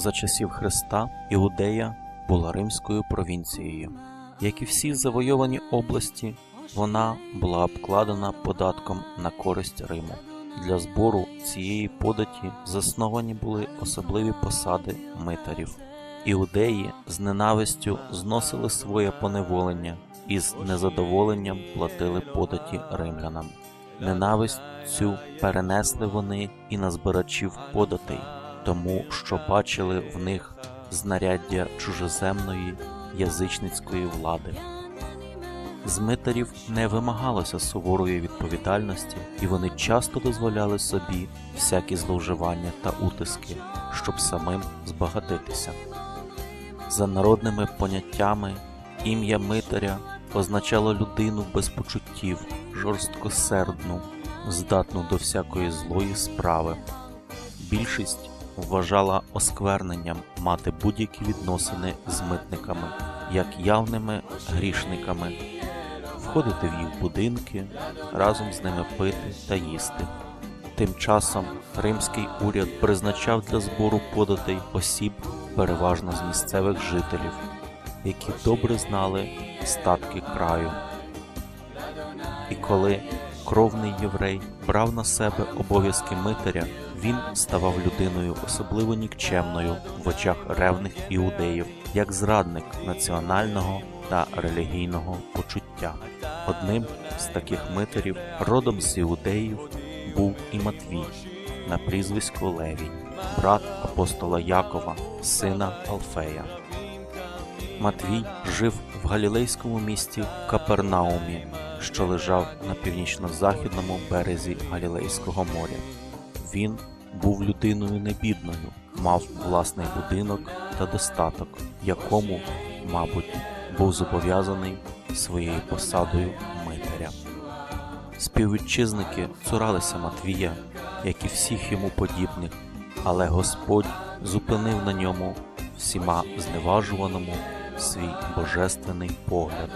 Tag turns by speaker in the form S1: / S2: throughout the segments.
S1: За часів Христа Іудея була римською провінцією. Як і всі завойовані області, вона була обкладена податком на користь Риму. Для збору цієї податі засновані були особливі посади митарів. Іудеї з ненавистю зносили своє поневолення і з незадоволенням платили податі римлянам. Ненависть цю перенесли вони і на збирачів податей, тому що бачили в них знаряддя чужеземної язичницької влади. З митарів не вимагалося суворої відповідальності, і вони часто дозволяли собі всякі зловживання та утиски, щоб самим збагатитися. За народними поняттями ім'я митаря означало людину без почуттів, жорсткосердну, здатну до всякої злої справи. Більшість вважала оскверненням мати будь-які відносини з митниками, як явними грішниками, входити в їх будинки, разом з ними пити та їсти. Тим часом римський уряд призначав для збору податей осіб переважно з місцевих жителів, які добре знали статки краю. І коли кровний єврей брав на себе обов'язки митаря, він ставав людиною особливо нікчемною в очах ревних іудеїв, як зрадник національного та релігійного почуття. Одним з таких митарів, родом з іудеїв, був і Матвій на прізвисько Левій, брат апостола Якова, сина Алфея. Матвій жив в галілейському місті Капернаумі, що лежав на північно-західному березі Галілейського моря. Він був людиною небідною, мав власний будинок та достаток, якому, мабуть, був зобов'язаний своєю посадою митаря. Співвітчизники цуралися Матвія, як і всіх йому подібних, але Господь зупинив на ньому всіма зневажуваному свій божественний погляд.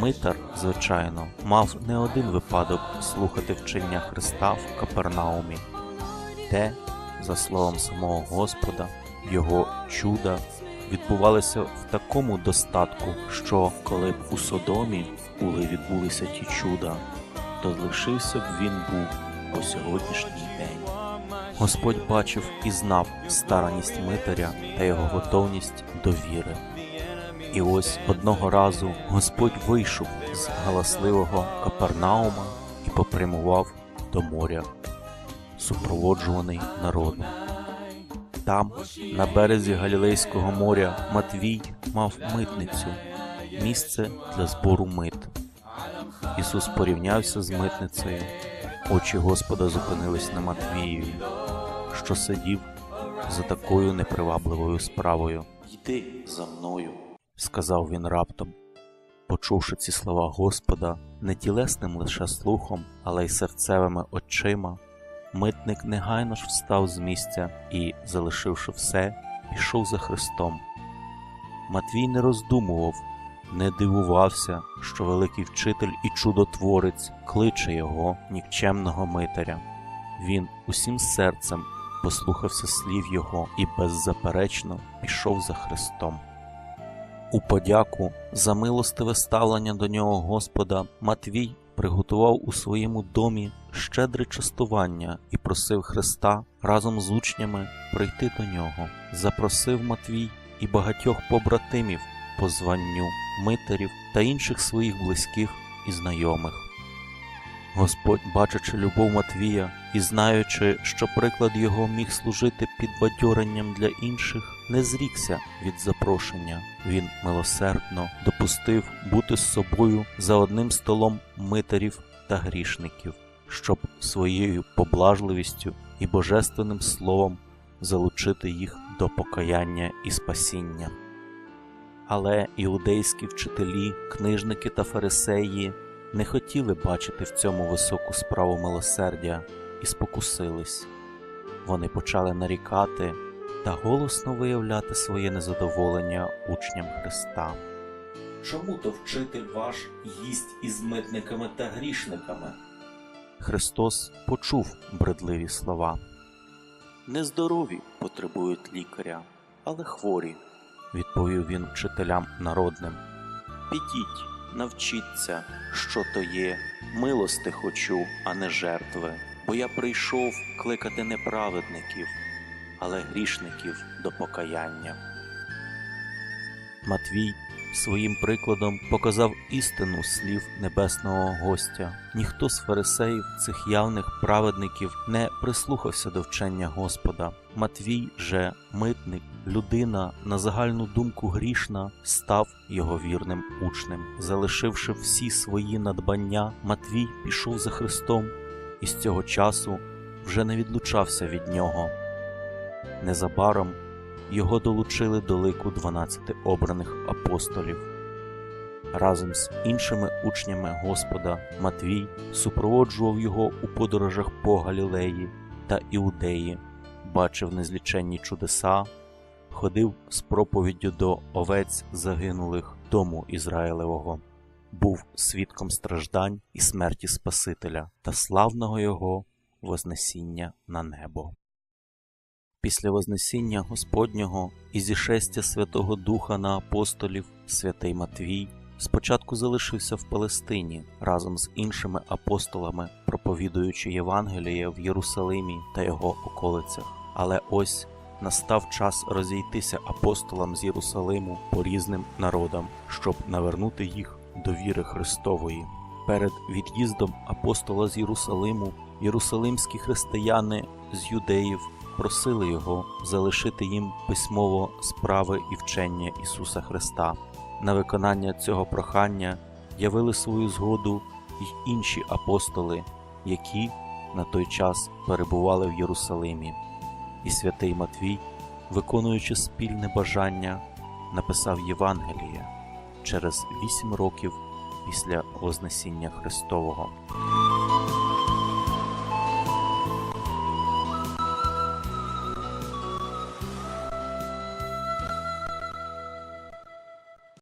S1: Митар, звичайно, мав не один випадок слухати вчення Христа в Капернаумі, де, за словом самого Господа, його чуда відбувалися в такому достатку, що коли б у Содомі були відбулися ті чуда, то лишився б він був по сьогоднішній день. Господь бачив і знав стараність митаря та його готовність до віри. І ось одного разу Господь вийшов з галасливого Капернаума і попрямував до моря, супроводжуваний народом. Там, на березі Галілейського моря, Матвій мав митницю, місце для збору мит. Ісус порівнявся з митницею. Очі Господа зупинились на Матвієві, що сидів за такою непривабливою справою. Йди за мною, сказав він раптом. Почувши ці слова Господа, не тілесним лише слухом, але й серцевими очима, митник негайно ж встав з місця і, залишивши все, пішов за Христом. Матвій не роздумував, не дивувався, що великий вчитель і чудотворець кличе його, нікчемного митаря. Він усім серцем послухався слів його і беззаперечно пішов за Христом. У подяку за милостиве ставлення до нього Господа Матвій приготував у своєму домі щедре частування і просив Христа разом з учнями прийти до нього. Запросив Матвій і багатьох побратимів по званню митарів та інших своїх близьких і знайомих. Господь, бачачи любов Матвія і знаючи, що приклад його міг служити підбадьоренням для інших, не зрікся від запрошення. Він милосердно допустив бути з собою за одним столом митарів та грішників, щоб своєю поблажливістю і божественним словом залучити їх до покаяння і спасіння. Але іудейські вчителі, книжники та фарисеї не хотіли бачити в цьому високу справу милосердя і спокусились. Вони почали нарікати та голосно виявляти своє незадоволення учням Христа. Чому то вчитель ваш їсть із митниками та грішниками? Христос почув бредливі слова. не здорові потребують лікаря, але хворі, відповів він вчителям народним. Підіть, навчіться, що то є, милости хочу, а не жертви, бо я прийшов кликати не праведників, але грішників до покаяння. Матвій своїм прикладом показав істину слів небесного гостя. Ніхто з фарисеїв, цих явних праведників, не прислухався до вчення Господа. Матвій же, митник, людина, на загальну думку грішна, став його вірним учнем. Залишивши всі свої надбання, Матвій пішов за Христом і з цього часу вже не відлучався від нього. Незабаром його долучили до лику 12 обраних апостолів. Разом з іншими учнями Господа Матвій супроводжував його у подорожах по Галілеї та Іудеї, бачив незліченні чудеса, ходив з проповіддю до овець загинулих дому Ізраїлевого, був свідком страждань і смерті Спасителя та славного його Вознесіння на небо. Після Вознесіння Господнього і зішестя Святого Духа на апостолів, святий Матвій спочатку залишився в Палестині разом з іншими апостолами, проповідуючи Євангеліє в Єрусалимі та його околицях. Але ось настав час розійтися апостолам з Єрусалиму по різним народам, щоб навернути їх до віри Христової. Перед від'їздом апостола з Єрусалиму єрусалимські християни з юдеїв просили його залишити їм письмово справи і вчення Ісуса Христа. На виконання цього прохання явили свою згоду й інші апостоли, які на той час перебували в Єрусалимі. І святий Матвій, виконуючи спільне бажання, написав Євангеліє через вісім років після Вознесіння Христового.